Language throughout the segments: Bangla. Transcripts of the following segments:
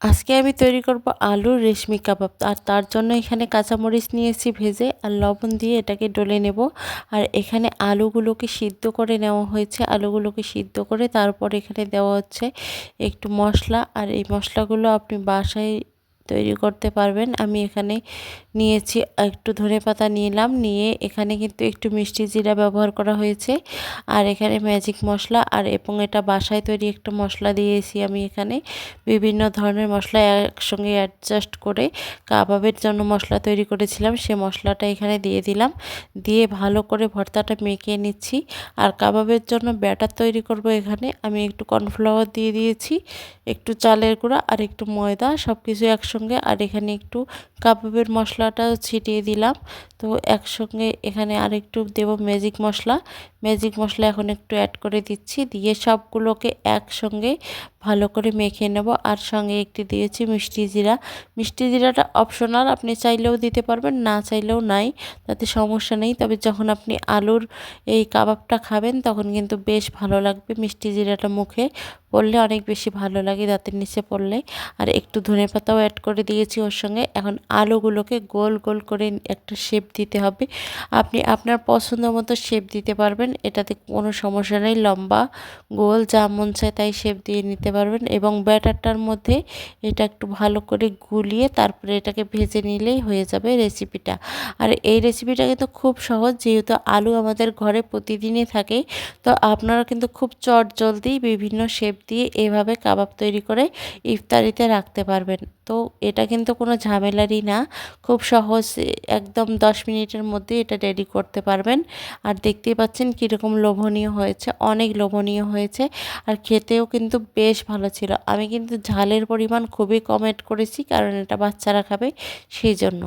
আজকে আমি তৈরি করব আলুর রেশমি কাবাব আর তার জন্য এখানে কাঁচামরিচ নিয়েছি ভেজে আর লবণ দিয়ে এটাকে ডলে নেব। আর এখানে আলুগুলোকে সিদ্ধ করে নেওয়া হয়েছে। আলুগুলোকে সিদ্ধ করে তারপর এখানে দেওয়া হচ্ছে একটু মশলা। আর এই মশলাগুলো আপনি বাসায় তৈরি করতে পারবেন। আমি এখানে নিয়েছি, একটু ধনে পাতা নিলাম, নিয়ে এখানে কিন্তু একটু মিষ্টি জিরা ব্যবহার করা হয়েছে। আর এখানে ম্যাজিক মশলা, আর এবং এটা বাসায় তৈরি একটা মশলা দিয়েছি আমি এখানে। বিভিন্ন ধরনের মশলা একসঙ্গে অ্যাডজাস্ট করে কাবাবের জন্য মশলা তৈরি করেছিলাম, সে মশলাটা এখানে দিয়ে দিলাম। দিয়ে ভালো করে ভর্তাটা মেখে নিচ্ছি। আর কাবাবের জন্য ব্যাটার তৈরি করব এখানে। আমি একটু কর্নফ্লাওয়ার দিয়ে দিয়েছি, একটু চালের গুঁড়া আর একটু ময়দা সব কিছু একসঙ্গে আর এখানে একটু কাবাবের মশলাটাও ছিটিয়ে দিলাম। তো একসঙ্গে এখানে আর একটু দেবো ম্যাজিক মশলা। ম্যাজিক মশলা এখন একটু অ্যাড করে দিচ্ছি। দিয়ে সবগুলোকে একসঙ্গে ভালো করে মেখে নেব। আর সঙ্গে একটি দিয়েছি মিষ্টি জিরা। মিষ্টি জিরাটা অপশনাল আপনি চাইলেও দিতে পারবেন, না চাইলেও নাই, তাতে সমস্যা নেই। তবে যখন আপনি আলুর এই কাবাবটা খাবেন, তখন কিন্তু বেশ ভালো লাগবে মিষ্টি জিরাটা মুখে। পড়লে অনেক বেশি ভালো লাগে দাঁতের নিচে পড়লে। আর একটু ধনে পাতাও অ্যাড করে দিয়েছি ওর সঙ্গে। এখন আলুগুলোকে গোল গোল করে একটা শেপ দিতে হবে। আপনি আপনার পছন্দ মতো শেপ দিতে পারবেন। এটাতে কোনো সমস্যা নেই, লম্বা, গোল, যা মন চায় তাই শেপ দিয়ে নিতে পারবেন এবং ব্যাটারটার মধ্যে এটা একটু ভালো করে গুলিয়ে তারপরে এটাকে ভেজে নিলেই হয়ে যাবে রেসিপিটা। আর এই রেসিপিটা কিন্তু খুব সহজ, যেহেতু আলু আমাদের ঘরে প্রতিদিনই থাকে, তো আপনারা কিন্তু খুব চট জলদি বিভিন্ন শেপ দিয়ে এভাবে কাবাব তৈরি করে ইফতারিতে রাখতে পারবেন। তো এটা কিন্তু কোনো ঝামেলারই না, খুব সহজ, একদম দশ মিনিটের মধ্যে এটা রেডি করতে পারবেন। আর দেখতেই পাচ্ছেন কীরকম লোভনীয় হয়েছে, অনেক লোভনীয় হয়েছে। আর খেতেও কিন্তু বেশ ভালো ছিল। আমি কিন্তু ঝালের পরিমাণ খুবই কম অ্যাড করেছি, কারণ এটা বাচ্চারা খাবে, সেই জন্য।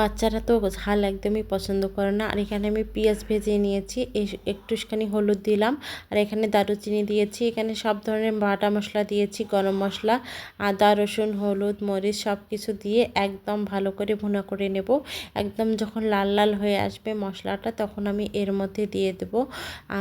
বাচ্চারা তো ঝাল একদমই পছন্দ করে না। আর এখানে আমি পেঁয়াজ ভেজে নিয়েছি একটুখানি হলুদ দিলাম। আর এখানে দারুচিনি দিয়েছি, এখানে সব ধরনের বাটা মশলা দিয়েছি, গরম মশলা, আদা, রসুন, হলুদ, মরিচ সব কিছু দিয়ে একদম ভালো করে ভুনা করে নেব। একদম যখন লাল লাল হয়ে আসবে মশলাটা তখন আমি এর মধ্যে দিয়ে দেব।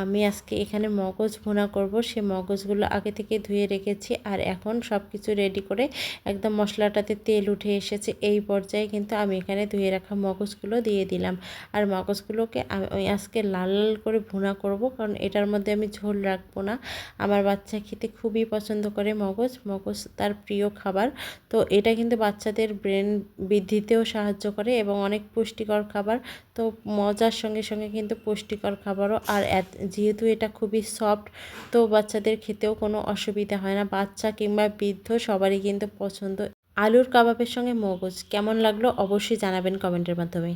আমি আজকে এখানে মগজ ভুনা করব, সে মগজগুলো আগে থেকে ধুয়ে রেখেছি আর এখন সব কিছু রেডি করে একদম মশলাটাতে তেল উঠে এসেছে। এই পর্যায়ে কিন্তু আমি এখানে ধুয়ে রাখা মগজগুলো দিয়ে দিলাম। আর মগজগুলোকে আমি আজকে লাল লাল করে ভুনা করব কারণ এটার মধ্যে আমি ঝোল রাখব না। আমার বাচ্চা খেতে খুবই পছন্দ করে মগজ মগজ তার প্রিয় খাবার। তো এটা কিন্তু বাচ্চাদের ব্রেন বৃদ্ধিতেও সাহায্য করে এবং অনেক পুষ্টিকর খাবার। তো মজার সঙ্গে সঙ্গে কিন্তু পুষ্টিকর খাবারও। আর যেহেতু এটা খুবই সফট, তো বাচ্চাদের খেতেও কোনো অসুবিধা হয় না। বাচ্চা কিংবা বৃদ্ধ সবারই কিন্তু পছন্দ। আলুর কাবাবের সঙ্গে মগজ কেমন লাগল অবশ্যই জানাবেন কমেন্টের মাধ্যমে।